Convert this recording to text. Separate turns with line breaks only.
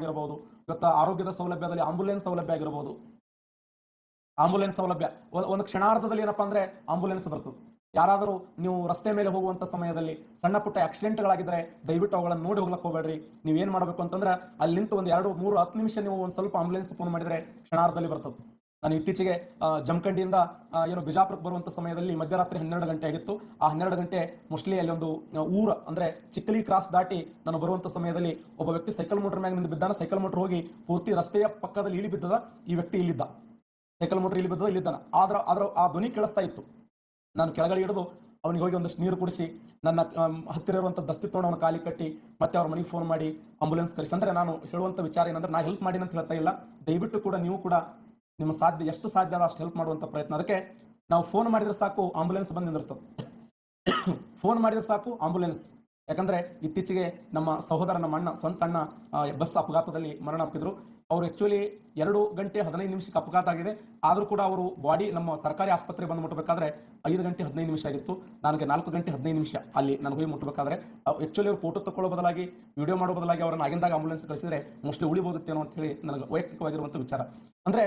ಆಗಿರಬಹುದು. ಇವತ್ತು ಆರೋಗ್ಯದ ಸೌಲಭ್ಯದಲ್ಲಿ ಆಂಬುಲೆನ್ಸ್ ಸೌಲಭ್ಯ ಆಗಿರಬಹುದು. ಆಂಬುಲೆನ್ಸ್ ಸೌಲಭ್ಯ. ಒಂದು ಕ್ಷಣಾರ್ಧದಲ್ಲಿ ಏನಪ್ಪಾ ಅಂದ್ರೆ ಆಂಬುಲೆನ್ಸ್ ಬರ್ತದೆ. ಯಾರಾದರೂ ನೀವು ರಸ್ತೆ ಮೇಲೆ ಹೋಗುವಂತ ಸಮಯದಲ್ಲಿ ಸಣ್ಣ ಪುಟ್ಟ ಆಕ್ಸಿಡೆಂಟ್ಗಳಾಗಿದ್ರೆ ದಯವಿಟ್ಟು ಅವುಗಳನ್ನು ನೋಡಿ ಹೋಗ್ಲಕ್ಕೆ ಹೋಗಬೇಡ್ರಿ. ನೀವು ಏನು ಮಾಡಬೇಕು ಅಂತಂದ್ರೆ ಅಲ್ಲಿ ನಿಂತು ಒಂದು ಎರಡು, ಮೂರು, ಹತ್ತು ನಿಮಿಷ ನೀವು ಒಂದು ಸ್ವಲ್ಪ ಆಂಬುಲೆನ್ಸ್ ಫೋನ್ ಮಾಡಿದ್ರೆ ಕ್ಷಣಾರ್ಧದಲ್ಲಿ ಬರ್ತದೆ. ನಾನು ಇತ್ತೀಚೆಗೆ ಜಮಖಂಡಿಯಿಂದ ಏನು ಬಿಜಾಪುರಕ್ಕೆ ಬರುವಂತ ಸಮಯದಲ್ಲಿ ಮಧ್ಯರಾತ್ರಿ ಹನ್ನೆರಡು ಗಂಟೆ ಆಗಿತ್ತು. ಆ ಹನ್ನೆರಡು ಗಂಟೆ ಮೋಸ್ಟ್ಲಿ ಅಲ್ಲಿ ಒಂದು ಊರ, ಅಂದ್ರೆ ಚಿಕ್ಕಲಿ ಕ್ರಾಸ್ ದಾಟಿ ನಾನು ಬರುವಂತ ಸಮಯದಲ್ಲಿ ಒಬ್ಬ ವ್ಯಕ್ತಿ ಸೈಕಲ್ ಮೋಟರ್ ಮ್ಯಾಗ ನಿಂದ ಬಿದ್ದಾನೆ. ಸೈಕಲ್ ಮೋಟರ್ ಹೋಗಿ ಪೂರ್ತಿ ರಸ್ತೆಯ ಪಕ್ಕದಲ್ಲಿ ಇಳಿ ಬಿದ್ದದ ಈ ವ್ಯಕ್ತಿ ಇಲ್ಲಿದ್ದ. ಸೈಕಲ್ ಮೋಟರ್ ಇಲ್ಲಿ ಬಿದ್ದದ, ಇಲ್ಲಿದ್ದಾನ. ಆದ್ರ ಆದ್ರ ಆ ಧ್ವನಿ ಕೇಳಿಸ್ತಾ ಇತ್ತು. ನಾನು ಕೆಳಗಡೆ ಹಿಡಿದು ಅವನಿಗೆ ಹೋಗಿ ಒಂದಷ್ಟು ನೀರು ಕುಡಿಸಿ, ನನ್ನ ಹತ್ತಿರ ಇರುವಂಥ ದಸ್ತಿ ತೊಗೊಂಡು ಅವನ ಕಾಲಿ ಕಟ್ಟಿ ಮತ್ತೆ ಅವ್ರ ಮನೆಗೆ ಫೋನ್ ಮಾಡಿ ಆಂಬುಲೆನ್ಸ್ ಕರೆಸಿ. ಅಂದರೆ ನಾನು ಹೇಳುವಂಥ ವಿಚಾರ ಏನಂದ್ರೆ, ನಾ ಹೆಲ್ಪ್ ಮಾಡಿ ಅಂತ ಹೇಳ್ತಾ ಇಲ್ಲ. ದಯವಿಟ್ಟು ಕೂಡ ನೀವು ಕೂಡ ನಿಮ್ಮ ಸಾಧ್ಯ, ಎಷ್ಟು ಸಾಧ್ಯ ಅದ ಅಷ್ಟು ಹೆಲ್ಪ್ ಮಾಡುವಂಥ ಪ್ರಯತ್ನ. ಅದಕ್ಕೆ ನಾವು ಫೋನ್ ಮಾಡಿದ್ರೆ ಸಾಕು ಆಂಬುಲೆನ್ಸ್ ಬಂದು ನಿಂದಿರ್ತದೆ ಫೋನ್ ಮಾಡಿದ್ರೆ ಸಾಕು ಆಂಬುಲೆನ್ಸ್ ಯಾಕಂದ್ರೆ ಇತ್ತೀಚೆಗೆ ನಮ್ಮ ಸಹೋದರ, ನಮ್ಮ ಅಣ್ಣ, ಸ್ವಂತ ಅಣ್ಣ ಬಸ್ ಅಪಘಾತದಲ್ಲಿ ಮರಣ ಅಪ್ಪಿದ್ರು ಅವರು ಆ್ಯಕ್ಚುಲಿ ಎರಡು ಗಂಟೆ ಹದಿನೈದು ನಿಮಿಷಕ್ಕೆ ಅಪಘಾತ ಆಗಿದೆ. ಆದರೂ ಕೂಡ ಅವರು ಬಾಡಿ ನಮ್ಮ ಸರ್ಕಾರಿ ಆಸ್ಪತ್ರೆ ಬಂದು ಮುಟ್ಟಬೇಕಾದ್ರೆ ಐದು ಗಂಟೆ ಹದಿನೈದು ನಿಮಿಷ ಆಗಿತ್ತು. ನನಗೆ ನಾಲ್ಕು ಗಂಟೆ ಹದಿನೈದು ನಿಮಿಷ ಅಲ್ಲಿ ನನಗೆ ಹೋಗಿ ಮುಟ್ಟಬೇಕಾದ್ರೆ ಆಕ್ಚುಲಿ ಅವ್ರು ಫೋಟೋ ತಗೊಳ್ಳೋ ಬದಲಾಗಿ ವಿಡಿಯೋ ಮಾಡೋ ಬದಲಾಗಿ ಅವರನ್ನು ಆಗಿಂದಾಗ ಆಂಬುಲೆನ್ಸ್ ಕಳಿಸಿದ್ರೆ ಮೋಸ್ಟ್ಲಿ ಉಳಿಬೋದಿತ್ತೇನೋ ಅಂತ ಹೇಳಿ ನನಗೆ ವೈಯಕ್ತಿಕವಾಗಿರುವಂಥ ವಿಚಾರ. ಅಂದ್ರೆ